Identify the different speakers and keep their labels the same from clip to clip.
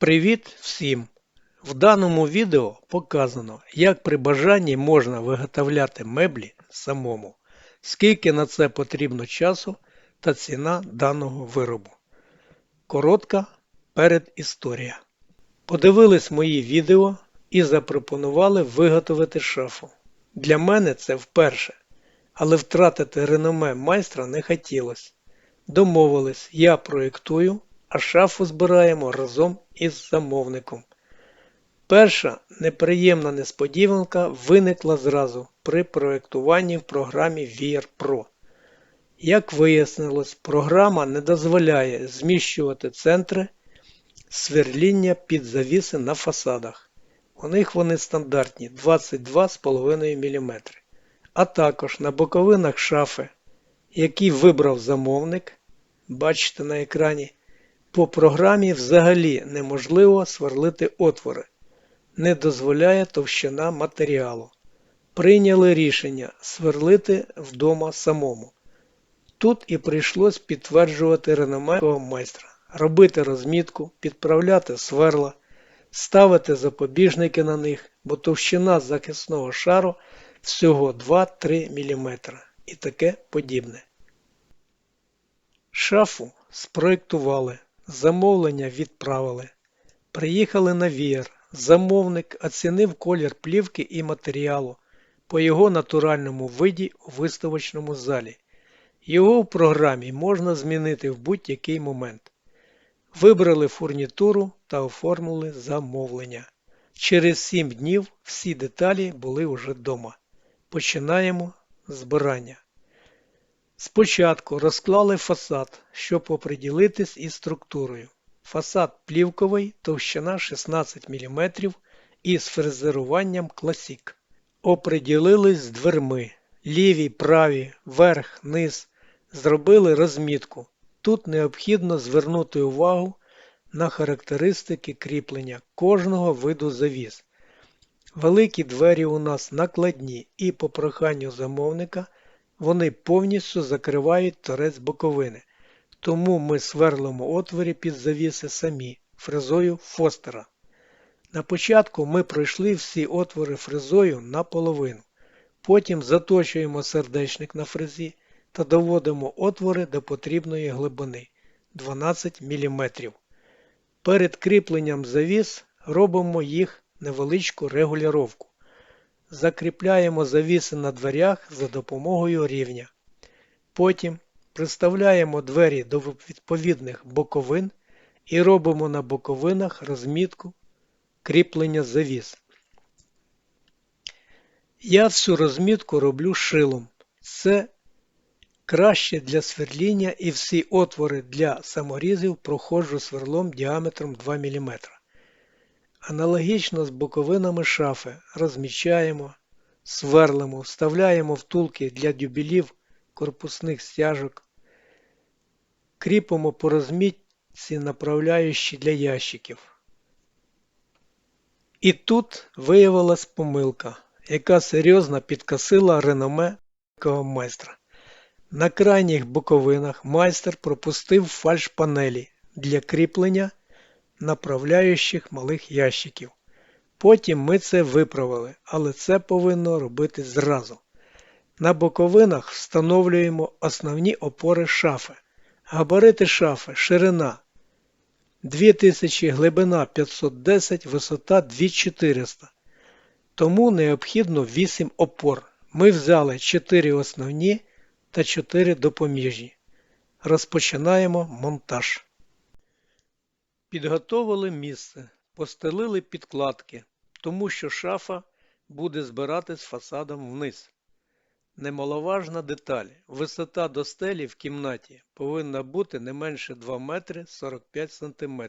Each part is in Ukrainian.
Speaker 1: Привіт всім! В даному відео показано, як при бажанні можна виготовляти меблі самому, скільки на це потрібно часу та ціна даного виробу. Коротка передісторія. Подивились мої відео і запропонували виготовити шафу. Для мене це вперше, але втратити реноме майстра не хотілося. Домовились, я проєктую, а шафу збираємо разом із замовником. Перша неприємна несподіванка виникла зразу при проєктуванні в програмі VR Pro. Як вияснилось, програма не дозволяє зміщувати центри сверління під завіси на фасадах. У них вони стандартні 22,5 мм. А також на боковинах шафи, які вибрав замовник, бачите на екрані, по програмі взагалі неможливо сверлити отвори. Не дозволяє товщина матеріалу. Прийняли рішення сверлити вдома самому. Тут і прийшлось підтверджувати реноме майстра, робити розмітку, підправляти сверла, ставити запобіжники на них, бо товщина захисного шару всього 2-3 мм і таке подібне. Шафу спроєктували, замовлення відправили. Приїхали на вієр. Замовник оцінив колір плівки і матеріалу по його натуральному виді у виставочному залі. Його в програмі можна змінити в будь-який момент. Вибрали фурнітуру та оформили замовлення. Через 7 днів всі деталі були вже вдома. Починаємо збирання. Спочатку розклали фасад, щоб оприділитись із структурою. Фасад плівковий, товщина 16 мм із фрезеруванням Classic. Оприділились з дверми. Ліві, праві, верх, низ. Зробили розмітку. Тут необхідно звернути увагу на характеристики кріплення кожного виду завіс. Великі двері у нас накладні і по проханню замовника вони повністю закривають торець боковини. Тому ми сверлимо отворі під завіси самі фрезою Фостера. На початку ми пройшли всі отвори фрезою наполовину. Потім заточуємо сердечник на фрезі та доводимо отвори до потрібної глибини 12 мм. Перед кріпленням завіс робимо їх невеличку регулювання. Закріпляємо завіси на дверях за допомогою рівня. Потім приставляємо двері до відповідних боковин і робимо на боковинах розмітку кріплення завіс. Я всю розмітку роблю шилом. Це краще для сверління і всі отвори для саморізів проходжу сверлом діаметром 2 мм. Аналогічно з боковинами шафи розмічаємо, сверлимо, вставляємо втулки для дюбелів корпусних стяжок, кріпимо по розмітці направляючі для ящиків. І тут виявилась помилка, яка серйозно підкосила реноме майстра. На крайніх боковинах майстер пропустив фальш-панелі для кріплення направляючих малих ящиків. Потім ми це виправили, але це повинно робити зразу. На боковинах встановлюємо основні опори шафи. Габарити шафи ширина 2000 глибина 510, висота 2400. Тому необхідно 8 опор. Ми взяли 4 основні та 4 допоміжні. Розпочинаємо монтаж. Підготовили місце, постелили підкладки, тому що шафа буде збиратись фасадом вниз. Немаловажна деталь. Висота до стелі в кімнаті повинна бути не менше 2 метри 45 см.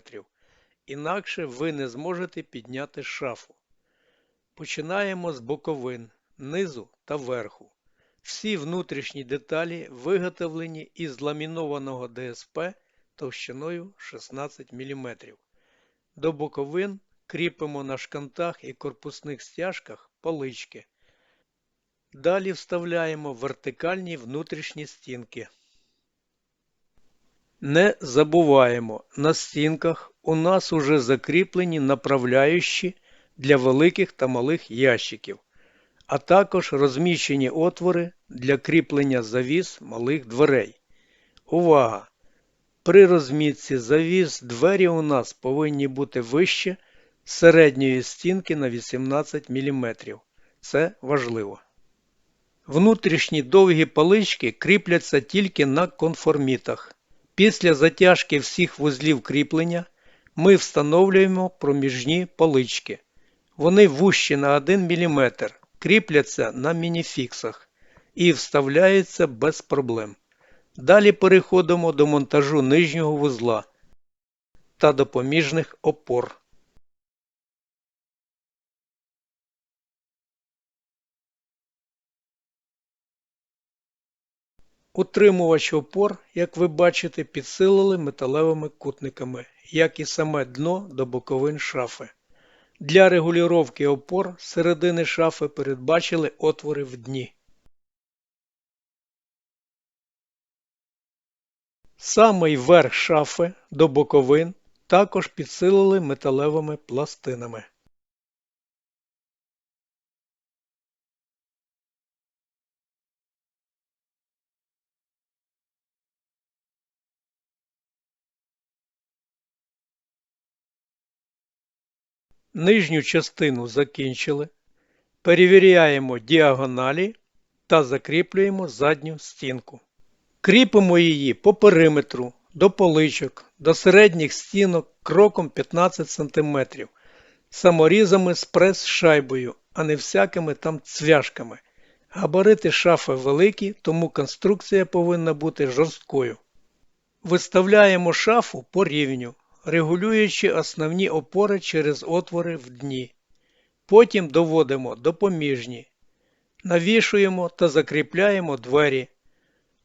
Speaker 1: Інакше ви не зможете підняти шафу. Починаємо з боковин, низу та верху. Всі внутрішні деталі виготовлені із ламінованого ДСП товщиною 16 мм. До боковин кріпимо на шкантах і корпусних стяжках полички. Далі вставляємо вертикальні внутрішні стінки. Не забуваємо, на стінках у нас уже закріплені направляючі для великих та малих ящиків, а також розміщені отвори для кріплення завіс малих дверей. Увага! При розмітці завіс двері у нас повинні бути вище середньої стінки на 18 мм. Це важливо. Внутрішні довгі палички кріпляться тільки на конформітах. Після затяжки всіх вузлів кріплення ми встановлюємо проміжні палички. Вони вущі на 1 мм, кріпляться на мініфіксах і вставляються без проблем. Далі переходимо до монтажу нижнього вузла та допоміжних опор. Утримувач опор, як ви бачите, підсилили металевими кутниками, як і саме дно до боковин шафи. Для регулювання опор середини шафи передбачили отвори в дні. Самий верх шафи до боковин також підсилили металевими пластинами. Нижню частину закінчили. Перевіряємо діагоналі та закріплюємо задню стінку. Кріпимо її по периметру, до поличок, до середніх стінок кроком 15 см, саморізами з прес-шайбою, а не всякими там цвяшками. Габарити шафи великі, тому конструкція повинна бути жорсткою. Виставляємо шафу по рівню, регулюючи основні опори через отвори в дні. Потім доводимо до поміжні, навішуємо та закріпляємо двері.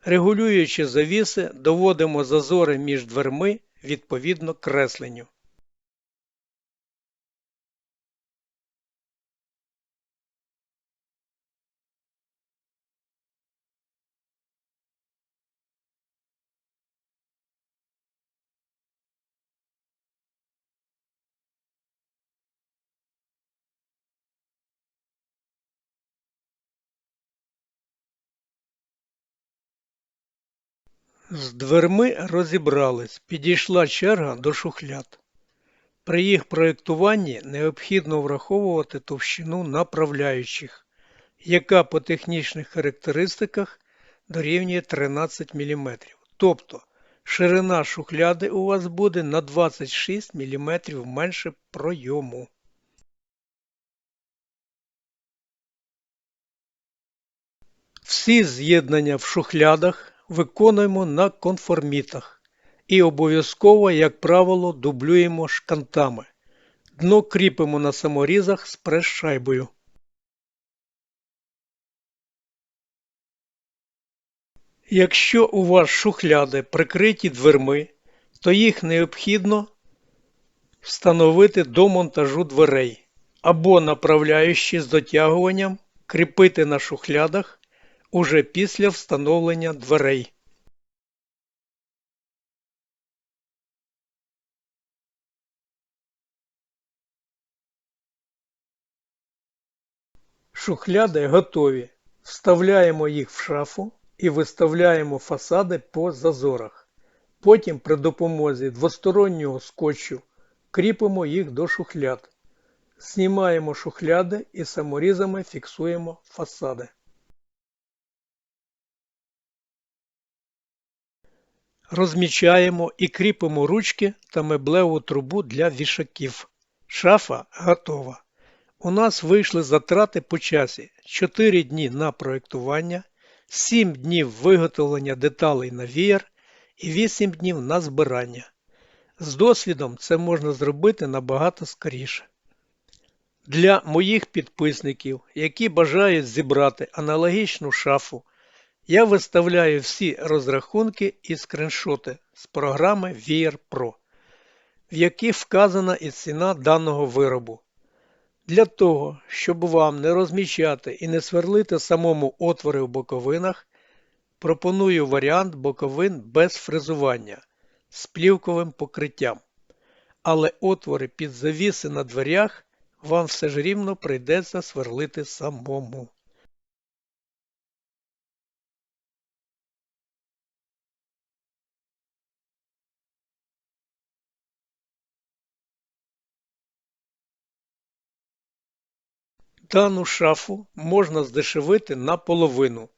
Speaker 1: Регулюючи завіси, доводимо зазори між дверми відповідно кресленню. З дверми розібрались, підійшла черга до шухляд. При їх проєктуванні необхідно враховувати товщину направляючих, яка по технічних характеристиках дорівнює 13 мм. Тобто ширина шухляди у вас буде на 26 мм менше пройому. Всі з'єднання в шухлядах виконуємо на конформітах і обов'язково, як правило, дублюємо шкантами. Дно кріпимо на саморізах з прес-шайбою. Якщо у вас шухляди прикриті дверми, то їх необхідно встановити до монтажу дверей або направляючи з дотягуванням кріпити на шухлядах уже після встановлення дверей. Шухляди готові. Вставляємо їх в шафу і виставляємо фасади по зазорах. Потім при допомозі двостороннього скотчу кріпимо їх до шухляд. Знімаємо шухляди і саморізами фіксуємо фасади. Розмічаємо і кріпимо ручки та меблеву трубу для вішаків. Шафа готова. У нас вийшли затрати по часі 4 дні на проєктування, 7 днів виготовлення деталей на віяр і 8 днів на збирання. З досвідом це можна зробити набагато скоріше. Для моїх підписників, які бажають зібрати аналогічну шафу я виставляю всі розрахунки і скріншоти з програми VR Pro, в яких вказана і ціна даного виробу. Для того, щоб вам не розміщати і не сверлити самому отвори в боковинах, пропоную варіант боковин без фрезування. з плівковим покриттям. Але отвори під завіси на дверях вам все ж рівно прийдеться сверлити самому. Дану шафу можна здешевити наполовину,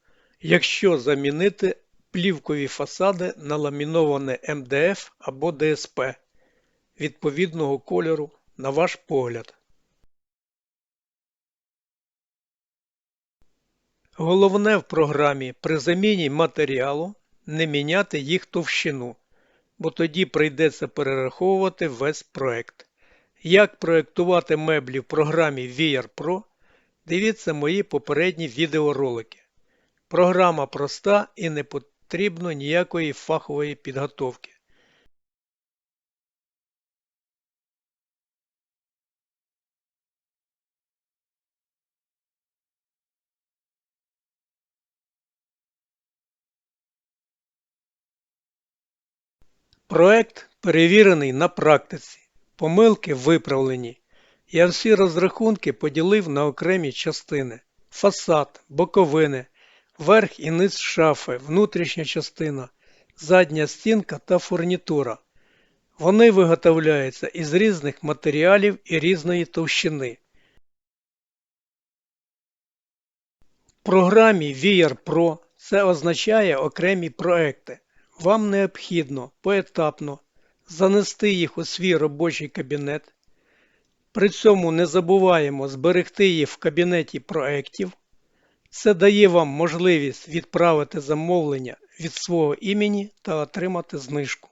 Speaker 1: якщо замінити плівкові фасади на ламіноване МДФ або ДСП відповідного кольору, на ваш погляд. Головне в програмі при заміні матеріалу не міняти їх товщину, бо тоді прийдеться перераховувати весь проект. Як проектувати меблі в програмі VR Pro, дивіться мої попередні відеоролики. Програма проста і не потрібно ніякої фахової підготовки. Проект перевірений на практиці. Помилки виправлені. Я всі розрахунки поділив на окремі частини: фасад, боковини, верх і низ шафи, внутрішня частина, задня стінка та фурнітура. Вони виготовляються із різних матеріалів і різної товщини. В програмі VR Pro це означає окремі проекти. Вам необхідно поетапно занести їх у свій робочий кабінет. При цьому не забуваємо зберегти їх в кабінеті проєктів. Це дає вам можливість відправити замовлення від свого імені та отримати знижку.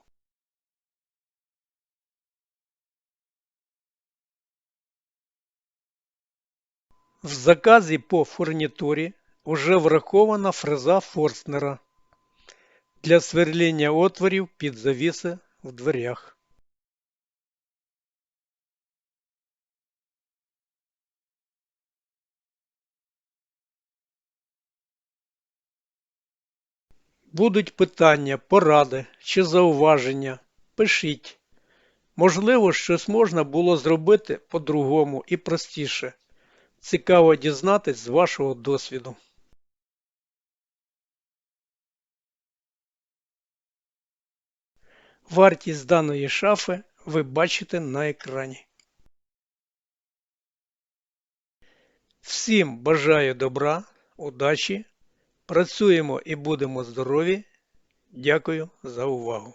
Speaker 1: В заказі по фурнітурі вже врахована фреза Форстнера для сверління отворів під завіси в дверях. Будуть питання, поради чи зауваження. Пишіть. Можливо, щось можна було зробити по-другому і простіше. Цікаво дізнатись з вашого досвіду. Вартість даної шафи ви бачите на екрані. Всім бажаю добра, удачі! Працюємо і будемо здорові! Дякую за увагу!